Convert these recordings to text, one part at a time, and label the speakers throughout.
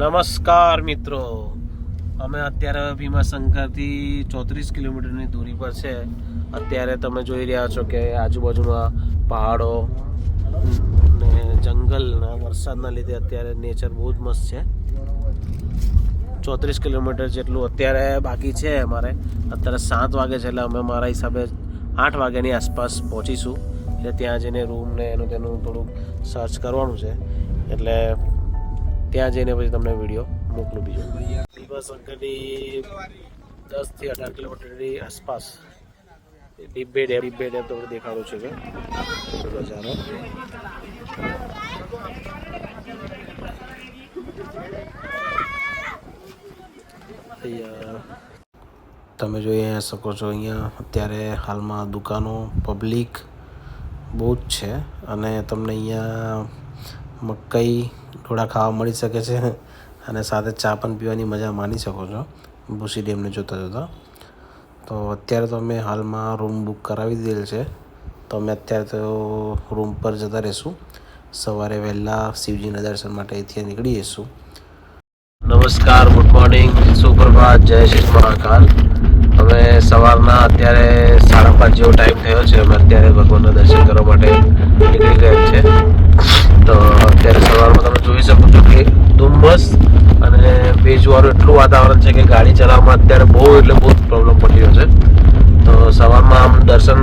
Speaker 1: નમસ્કાર મિત્રો. અમે અત્યારે ભીમાશંકરથી ચોત્રીસ કિલોમીટરની દૂરી પર છે. અત્યારે તમે જોઈ રહ્યા છો કે આજુબાજુમાં પહાડો ને જંગલના વરસાદના લીધે અત્યારે નેચર બહુ જ મસ્ત છે. ચોત્રીસ કિલોમીટર જેટલું અત્યારે બાકી છે અમારે. અત્યારે સાત વાગે છે એટલે અમે મારા હિસાબે આઠ વાગ્યાની આસપાસ પહોંચીશું. એટલે ત્યાં જઈને રૂમ ને એનું તેનું થોડુંક સર્ચ કરવાનું છે. એટલે ત્યાં જઈને પછી તમને વીડિયો મોકલું બીજો. ભીમાશંકરની દસથી અઢાર કિલોમીટરની આસપાસ ડીબે ડેમ ડીબે ડેમ તમને દેખાડું છે કે નજારો તમે જોઈ શકો છો, અહીંયા અત્યારે હાલમાં દુકાનો પબ્લિક બહુ જ છે અને તમને અહીંયા મકાઈ ઢોળા ખાવા મળી શકે છે અને સાથે ચા પણ પીવાની મજા માણી શકો છો. ભૂસી ડેમને જોતા જોતા. તો અત્યારે તો અમે હાલમાં રૂમ બુક કરાવી દીધેલ છે. તો અમે અત્યારે તો રૂમ પર જતા રહીશું. સવારે વહેલા શિવજીના દર્શન માટે અહીંથી નીકળી જઈશું. નમસ્કાર, ગુડ મોર્નિંગ. સુપ્રભાત. જય શ્રી મહાકાલ. અમે સવારના અત્યારે સાડા પાંચ જેવો ટાઈમ થયો છે. અમે અત્યારે ભગવાનના દર્શન કરવા માટે નીકળી ગયા છે. તો અત્યારે સવારમાં તમે જોઈ શકો છો કે ધુમ્મસ અને ભેજવાળું એટલું વાતાવરણ છે કે ગાડી ચલાવવામાં અત્યારે બહુ એટલે બહુ પ્રોબ્લેમ પડી રહ્યો છે. તો સવારમાં આમ દર્શન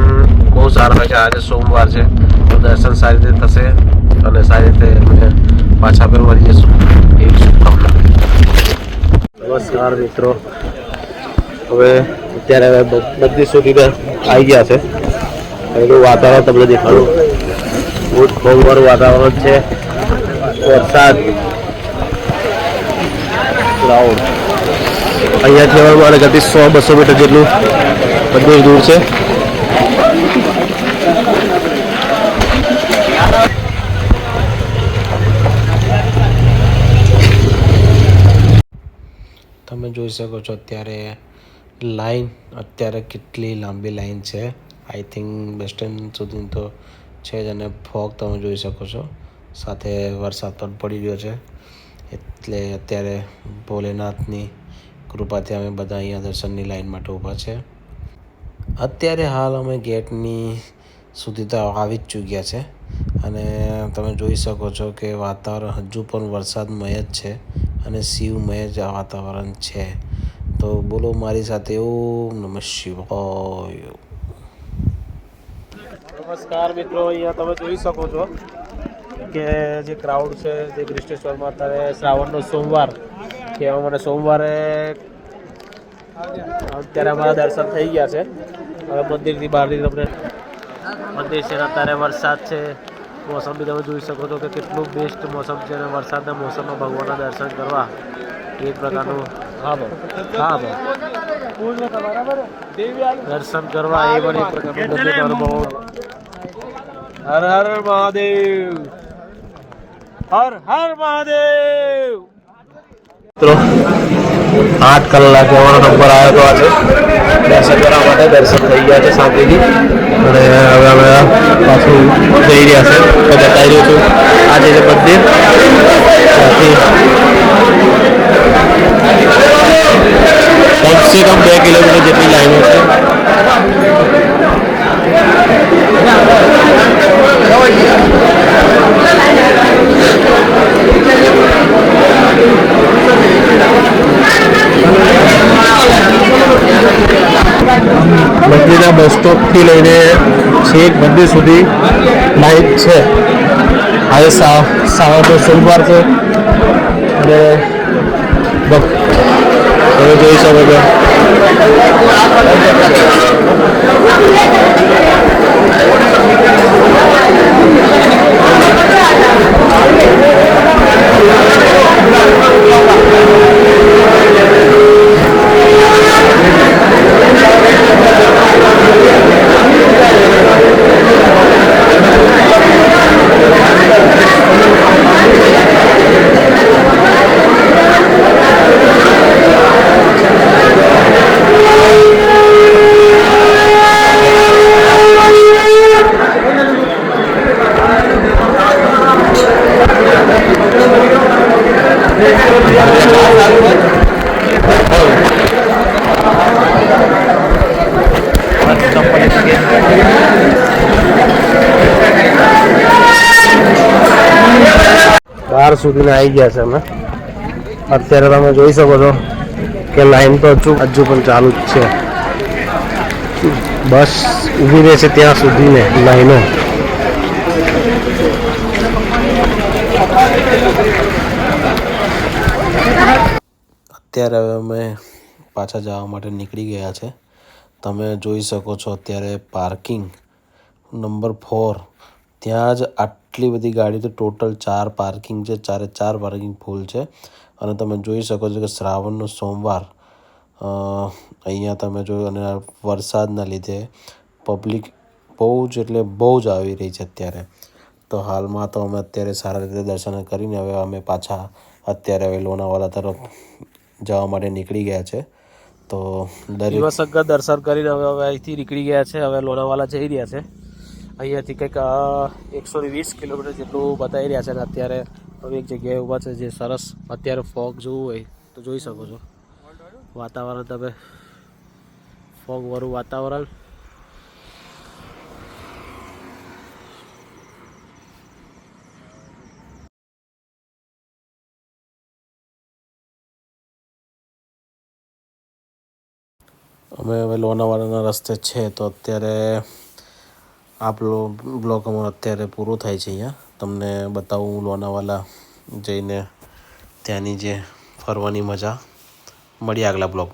Speaker 1: બહુ સારા હોય છે. આજે સોમવાર છે. તો દર્શન સારી રીતે થશે અને સારી રીતે અમે પાછા પણ વળી જશું એવી શુભકામના. નમસ્કાર મિત્રો. હવે અત્યારે હવે બધી સુવિધા આવી ગયા છે. પહેલું વાતાવરણ તમને દેખાડું. ખોલવાળું વાતાવરણ છે. વરસાદ. ક્લાઉડ અહીંયાથી હવે મારે ગતિ સો, બસો મીટર જેટલું. બધું દૂર છે. તમે જોઈ શકો છો અત્યારે લાઈન, અત્યારે કેટલી લાંબી લાઈન છે. આઈ થિંક બસ સ્ટેન્ડ સુધી તો છે જ અને ફોગ તમે જોઈ શકો છો. સાથે વરસાદ પણ પડી રહ્યો છે. એટલે અત્યારે ભોલેનાથની કૃપાથી અમે બધા અહીંયા દર્શનની લાઈન માટે ઊભા છે. અત્યારે હાલ અમે ગેટની સુધી તો આવી જ ચૂક્યા છે. અને તમે જોઈ શકો છો કે વાતાવરણ હજુ પણ વરસાદમય જ છે અને શિવમય જ આ વાતાવરણ છે. તો બોલો મારી સાથે ઓમ નમઃ શિવાય. નમસ્કાર મિત્રો અહીંયા તમે જોઈ શકો છો કે જે ક્રાઉડ છે જે ગ્રીસ્ટેશ્વરમાં અત્યારે શ્રાવણનો સોમવાર કહેવા મને સોમવારે અત્યારે અમારા દર્શન થઈ ગયા છે. હવે મંદિરથી બહારથી તમને મંદિર છે અત્યારે વરસાદ છે. મોસમ બી તમે જોઈ શકો છો કે કેટલું બેસ્ટ મોસમ છે અને વરસાદના મોસમમાં ભગવાનના દર્શન કરવા. એક પ્રકારનું હા ભાઈ હા ભાઈ દર્શન કરવા એ પણ એક પ્રકારનું અનુભવ. હર હર મહાદેવ. હર હર મહાદેવ. મિત્રો, આઠ કલાકે અમારો નંબર આવ્યો હતો આજે. દર્શન કરવા માટે દર્શન થઈ ગયા છે શાંતિથી. અને હવે અમે પાછું જઈ રહ્યા છે. તો બતાવી રહ્યો છું, આજે છે મંદિર કમસે કમ બે કિલોમીટર જેટલી લાઈનો છે. સ્ટોપથી લઈને છેક મંદિર સુધી લાઈટ છે. આજે સાવાનો સોમવાર છે. અને તમે જોઈ શકો છો
Speaker 2: બાર સુધીના આવી ગયા છે અમે. અત્યારે તમે જોઈ શકો છો કે લાઈન તો હજુ હજુ પણ ચાલુ જ છે. બસ ઊભી રહે છે ત્યાં સુધી ને લાઈનો અત્યારે હવે અમે પાછા જવા માટે નીકળી ગયા છે. તમે જોઈ શકો છો અત્યારે પાર્કિંગ નંબર ફોર ત્યાં જ આટલી બધી ગાડી તો ટોટલ ચાર પાર્કિંગ છે, ચારે ચાર પાર્કિંગ ફૂલ છે. અને તમે જોઈ શકો છો કે શ્રાવણનો સોમવાર અહીંયા તમે જોયું અને વરસાદના લીધે પબ્લિક બહુ જ એટલે બહુ જ આવી રહી છે અત્યારે. તો હાલમાં તો અમે અત્યારે સારા રીતે દર્શન કરીને હવે અમે પાછા અત્યારે હવે લોનાવાલા તરફ જવા માટે નીકળી ગયા છે. તો દરેક
Speaker 1: શિવશંકર દર્શન કરીને હવે હવે અહીંથી નીકળી ગયા છે, હવે લોનાવાલા જઈ રહ્યા છે. અહીંયાથી કંઈક એકસો વીસ કિલોમીટર જેટલું બતાવી રહ્યા છે અને અત્યારે હવે એક જગ્યાએ ઊભા છે જે સરસ, અત્યારે ફોગ જોવું હોય તો જોઈ શકો છો. વાતાવરણ તમે ફોગ વાળું વાતાવરણ.
Speaker 2: અમે હવે લોનાવાલાના રસ્તે છે તો અત્યારે આ બ્લોક અમારો અત્યારે પૂરો થાય છે અહીંયા. તમને બતાવું લોનાવાલા જઈને ત્યાંની જે ફરવાની મજા. મળીએ આગલા બ્લોગ